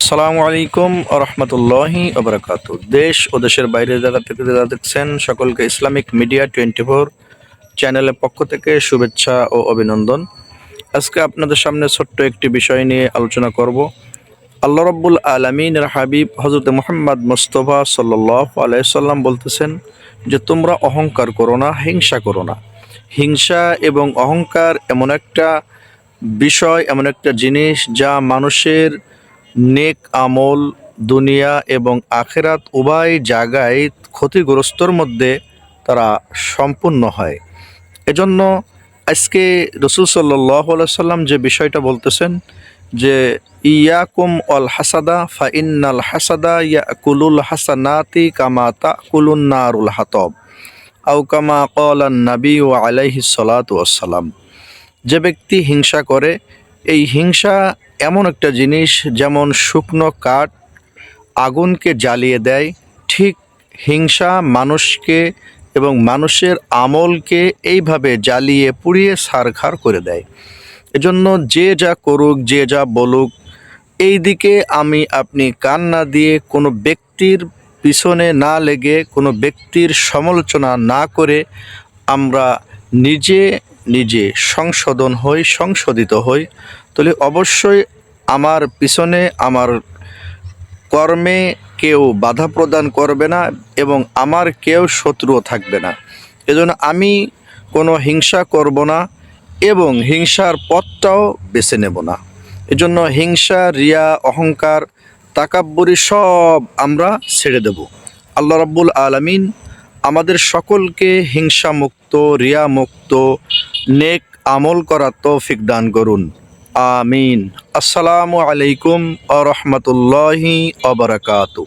আসসালামু আলাইকুম রহমতুল্লাহি ওবরাকাতু দেশ ও দেশের বাইরে জায়গা থেকে যারা দেখছেন, সকলকে ইসলামিক মিডিয়া টোয়েন্টি ফোর চ্যানেলের পক্ষ থেকে শুভেচ্ছা ও অভিনন্দন। আজকে আপনাদের সামনে ছোট্ট একটি বিষয় নিয়ে আলোচনা করব। আল্লাহ রব্বুল আলমিনের হাবিব হজরত মোহাম্মদ মুস্তফা সাল্লাহ আলাইসাল্লাম বলতেছেন যে, তোমরা অহংকার করো না, হিংসা করো না। হিংসা এবং অহংকার এমন একটা বিষয়, এমন একটা জিনিস যা মানুষের নেক আমল, দুনিয়া এবং আখেরাত উভয় জায়গায় ক্ষতিগ্রস্তর মধ্যে তারা সম্পূর্ণ হয়। এজন্য আজকে রসুল সাল্লাহ সাল্লাম যে বিষয়টা বলতেছেন যে, ইয়াকুম অল হাসাদা ফা ইন্নাল হাসাদা ইয়া কুলুল হাসানাতি কামা তা কুলুন নারুল হাতব আউ কামা কলান নবী ও আলাইহি সালাতু ওয়াসসালাম। যে ব্যক্তি হিংসা করে এই হিংসা এমন একটা জিনিস যেমন শুকনো কাঠ আগুনকে জ্বালিয়ে দেয়, ঠিক হিংসা মানুষকে এবং মানুষের আমলকে এইভাবে জ্বালিয়ে পুড়িয়ে সারখার করে দেয়। এজন্য যে যা করুক, যে যা বলুক, এই দিকে আমি, আপনি কান না দিয়ে কোনো ব্যক্তির পিছনে না লেগে, কোনো ব্যক্তির সমালোচনা না করে আমরা নিজে নিজে সংশোধন হই, সংশোধিত হই। তাহলে অবশ্যই আমার পিছনে আমার কর্মে কেউ বাধা প্রদান করবে না এবং আমার কেউ শত্রুও থাকবে না। এজন্য আমি কোনো হিংসা করব না এবং হিংসার পথটাও বেছে নেব না। এজন্য হিংসা, রিয়া, অহংকার, তাকাব্বরি সব আমরা ছেড়ে দেব। আল্লাহ রাব্বুল আলামিন আমাদের সকলকে হিংসা মুক্ত রিয়া মুক্ত নেক আমল করা তৌফিক দান করুন। আমিন। আসসালামু আলাইকুম আ রহমতুল্লাহি আবরাকাতু